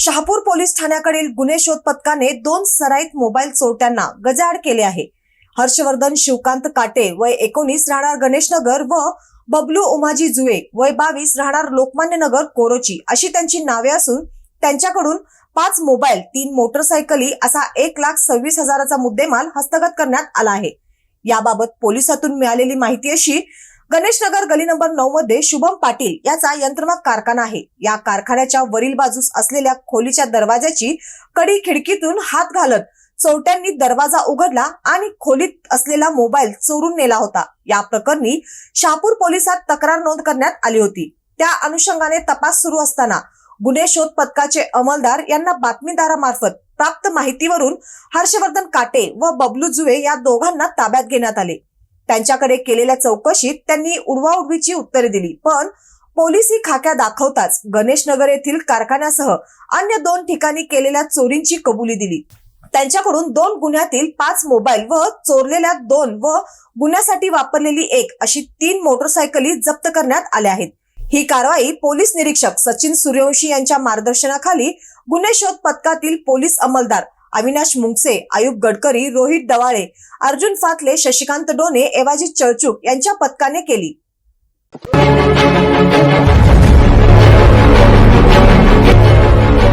Shahapur police ठाण्याकडील गुन्हे शोध पथकाने दोन सराईत मोबाईल चोरट्यांना गजाआड केले आहे. हर्षवर्धन शिवकांत काटे वय एकोणीस राहणार गणेशनगर व बबलू उमाजी जुए वय बावीस राहणार लोकमान्य नगर कोरोची अशी त्यांची नावे असून त्यांच्याकडून पाच मोबाईल तीन मोटरसायकली असा एक लाख सव्वीस हजाराचा मुद्देमाल हस्तगत करण्यात आला आहे. याबाबत पोलिसातून मिळालेली माहिती अशी गणेशनगर गली नंबर नऊ मध्ये शुभम पाटील याचा यंत्रमाग कारखाना आहे. या कारखान्याच्या वरील बाजूस असलेल्या खोलीच्या दरवाजाची कडी खिडकीतून हात घालत चोरट्यांनी दरवाजा उघडला आणि खोलीत असलेला मोबाईल चोरून नेला होता. या प्रकरणी शहापूर पोलिसात तक्रार नोंद करण्यात आली होती. त्या अनुषंगाने तपास सुरू असताना गुन्हे शोध पथकाचे अंमलदार यांना बातमीदारामार्फत प्राप्त माहितीवरून हर्षवर्धन काटे व बबलू जुवे या दोघांना ताब्यात घेण्यात आले. त्यांच्याकडे केलेल्या चौकशीत त्यांनी उडवाउडवीची उत्तरे दिली. पण पोलिसी खाक्या दाखवताच गणेशनगर येथील कारखान्यासह अन्य दोन ठिकाणी केलेल्या चोरींची कबुली दिली. त्यांच्याकडून दोन गुन्ह्यातील पाच मोबाईल व चोरलेल्या दोन व गुन्ह्यासाठी वापरलेली एक अशी तीन मोटरसायकली जप्त करण्यात आल्या आहेत. ही कारवाई पोलीस निरीक्षक सचिन सूर्यवंशी यांच्या मार्गदर्शनाखाली गुन्हे शोध पथकातील पोलीस अंमलदार अविनाश मुंगसे आयुब गडकरी रोहित डवाळे अर्जुन फातले शशिकांत डोने एवाजी चळचूक यांच्या पथकाने केली.